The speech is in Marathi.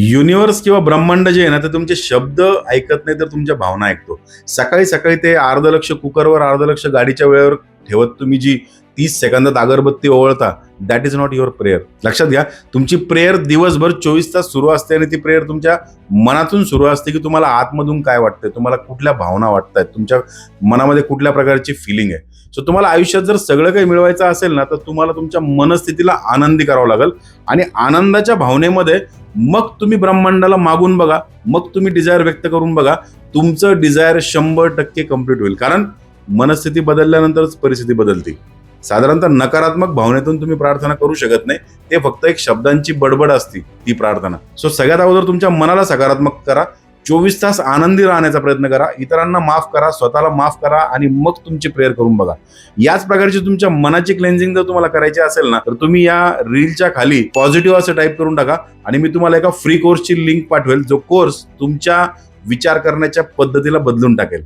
युनिवर्स किंवा ब्रह्मांड जे आहे ना ते तुमचे शब्द ऐकत नाही तर तुमच्या भावना ऐकतो. सकाळी सकाळी ते अर्ध लक्ष कुकरवर अर्ध लक्ष गाडीच्या वेळेवर ठेवत तुम्ही जी तीस सेकंदात अगरबत्ती ओवळता that is not your prayer लक्षात घ्या तुमची प्रेयर दिवसभर चोवीस तास सुरू असते आणि ती प्रेयर तुमच्या मनातून सुरू असते की तुम्हाला आतमधून काय वाटतंय तुम्हाला कुठल्या भावना वाटतायत तुमच्या मनामध्ये कुठल्या प्रकारची फिलिंग आहे. सो तुम्हाला आयुष्यात जर सगळं काही मिळवायचं असेल ना तर तुम्हाला तुमच्या मनस्थितीला आनंदी करावं लागेल आणि आनंदाच्या भावनेमध्ये मग तुम्ही ब्रह्मांडाला मागून बघा मग तुम्ही डिझायर व्यक्त करून बघा तुमचं डिझायर शंभर टक्के कंप्लीट होईल. कारण मनस्थिती बदलल्यानंतरच परिस्थिती बदलते. साधारणतः नकारात्मक भावनेतून तुम्ही प्रार्थना करू शकत नाही ते फक्त एक शब्दांची बडबड असते ती प्रार्थना. सो सगळ्यात अगोदर तुमच्या मनाला सकारात्मक करा चोवीस तास आनंदी राहण्याचा प्रयत्न करा. इतरांना माफ करा स्वतःला माफ करा आणि मग तुमची प्रेयर करून बघा. याच प्रकारची तुमच्या मनाची क्लेन्झिंग जर तुम्हाला करायची असेल ना तर तुम्ही या रीलच्या खाली पॉझिटिव्ह असं टाईप करून टाका आणि मी तुम्हाला एका फ्री कोर्सची लिंक पाठवेल. जो कोर्स तुमच्या विचार करण्याच्या पद्धतीला बदलून टाकेल.